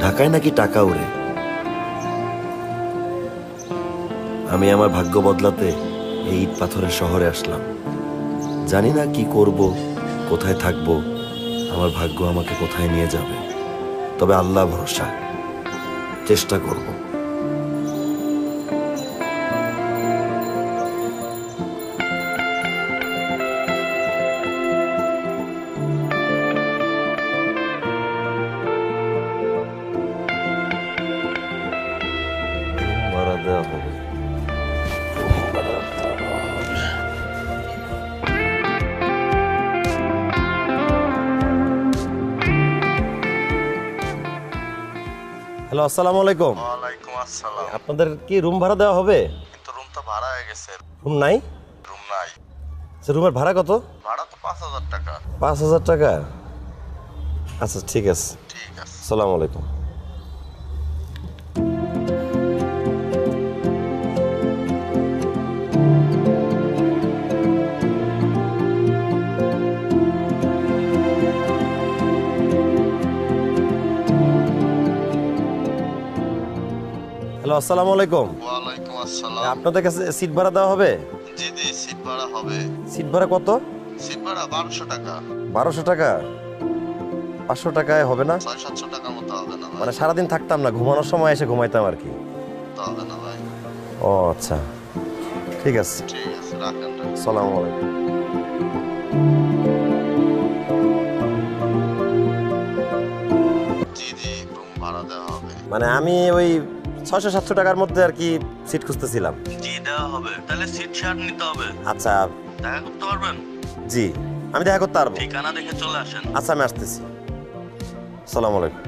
ঢাকায় নাকি টাকা উড়ে আমি আমার ভাগ্য বদলাতে এই ইট পাথরের শহরে আসলাম। জানি না কি করব, কোথায় থাকব, আমার ভাগ্য আমাকে কোথায় নিয়ে যাবে। তবে আল্লাহ ভরসা, চেষ্টা করব। দেওয়া হবে হ্যালো আসসালামু আলাইকুম। ওয়ালাইকুম আসসালাম। আপনাদের কি রুম ভাড়া দেওয়া হবে? কিন্তু রুম তো ভাড়া হয়ে গেছে। রুম নাই? রুম নাই। আচ্ছা রুমের ভাড়া কত? ভাড়া তো পাঁচ হাজার টাকা। পাঁচ হাজার টাকা? আচ্ছা ঠিক আছে। ঠিক আছে। আসসালামু আলাইকুম। হ্যালো আসসালামু আলাইকুম। ওয়ালাইকুম আসসালাম। আপনাদের কাছে সিট ভাড়া দেওয়া হবে? জি জি সিট ভাড়া হবে। সিট ভাড়া কত? সিট ভাড়া বারোশো টাকা। বারোশো টাকা? পাঁচশো টাকায় হবে না? ছয় সাতশো টাকার মতো হবে না মানে সারাদিন থাকতাম না ঘুমানোর সময় এসে ঘুমাইতাম আর কি। হবে না ভাই। ও আচ্ছা। ঠিক আছে। সালাম আলাইকুম। মানে আমি ওই ছয়শো সাতশো টাকার মধ্যে আর কি সিট খুঁজতেছিলাম। জি দেওয়া হবে। তাহলে সিট শার্ট নিতে হবে। আচ্ছা। দেখা করতে পারবেন? জি আমি দেখা করতে পারব। ঠিকানা দেখে চলে আসেন। আচ্ছা আমি আসতেছি। সালাম আলাইকুম।